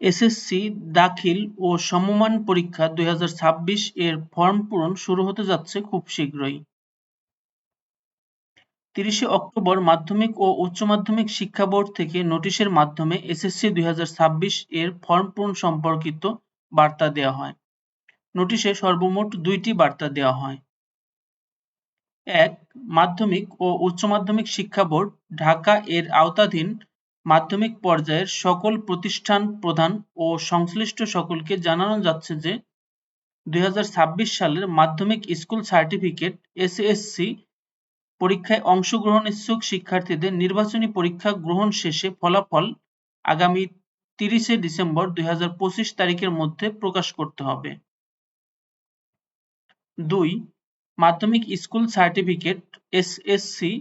SSC, দাখিল ও সমমান পরীক্ষা দুই এর ফর্ম পূরণ শুরু হতে যাচ্ছে খুব শীঘ্রই। তিরিশে অক্টোবর মাধ্যমিক ও উচ্চ মাধ্যমিক শিক্ষা বোর্ড থেকে নোটিশের মাধ্যমে এসএসসি দুই হাজার ছাব্বিশ এর ফর্ম পূরণ সম্পর্কিত বার্তা দেওয়া হয়। নোটিশে সর্বমোট দুইটি বার্তা দেওয়া হয়। এক, মাধ্যমিক ও উচ্চ মাধ্যমিক শিক্ষা বোর্ড, ঢাকা এর আওতাধীন মাধ্যমিক পর্যায়ের সকল প্রতিষ্ঠান প্রধান ও সংশ্লিষ্ট সকলকে জানানো যাচ্ছে যে দুই হাজার ছাব্বিশ সালের মাধ্যমিক স্কুল সার্টিফিকেট এসএসসি পরীক্ষায় অংশগ্রহণ ইচ্ছুক শিক্ষার্থীদের নির্বাচনী পরীক্ষা গ্রহণ শেষে ফলাফল আগামী তিরিশে ডিসেম্বর দুই হাজার পঁচিশ তারিখের মধ্যে প্রকাশ করতে হবে। দুই, মাধ্যমিক স্কুল সার্টিফিকেট এসএসসি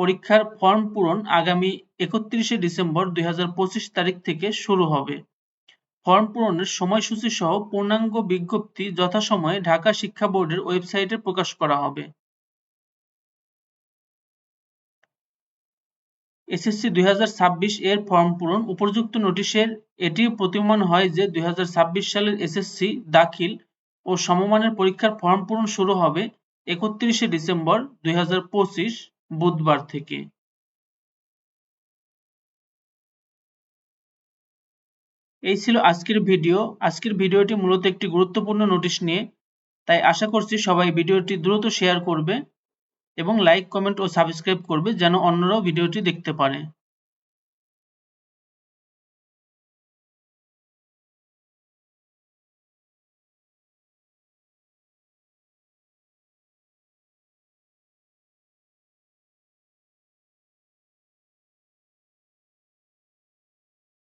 পরীক্ষার ফর্ম পূরণ আগামী একত্রিশে ডিসেম্বর দুই হাজার পঁচিশ তারিখ থেকে শুরু হবে। ফর্ম পূরণের সময়সূচি সহ পূর্ণাঙ্গ বিজ্ঞপ্তি যথাসময়ে ঢাকা শিক্ষা বোর্ডের ওয়েবসাইটে প্রকাশ করা হবে। এসএসসি দুই হাজার ছাব্বিশ এর ফর্ম পূরণ উপযুক্ত নোটিশের এটি প্রতীয়মান হয় যে দুই হাজার ছাব্বিশ সালের এসএসসি দাখিল ও সমমানের পরীক্ষার ফর্ম পূরণ শুরু হবে একত্রিশে ডিসেম্বর দুই হাজার পঁচিশ বুধবার থেকে। এই ছিল আজকের ভিডিও। আজকের ভিডিওটি মূলত একটি গুরুত্বপূর্ণ নোটিশ নিয়ে, তাই আশা করছি সবাই ভিডিওটি দ্রুত শেয়ার করবে এবং লাইক, কমেন্ট ও সাবস্ক্রাইব করবে যেন অন্যরাও ভিডিওটি দেখতে পারে।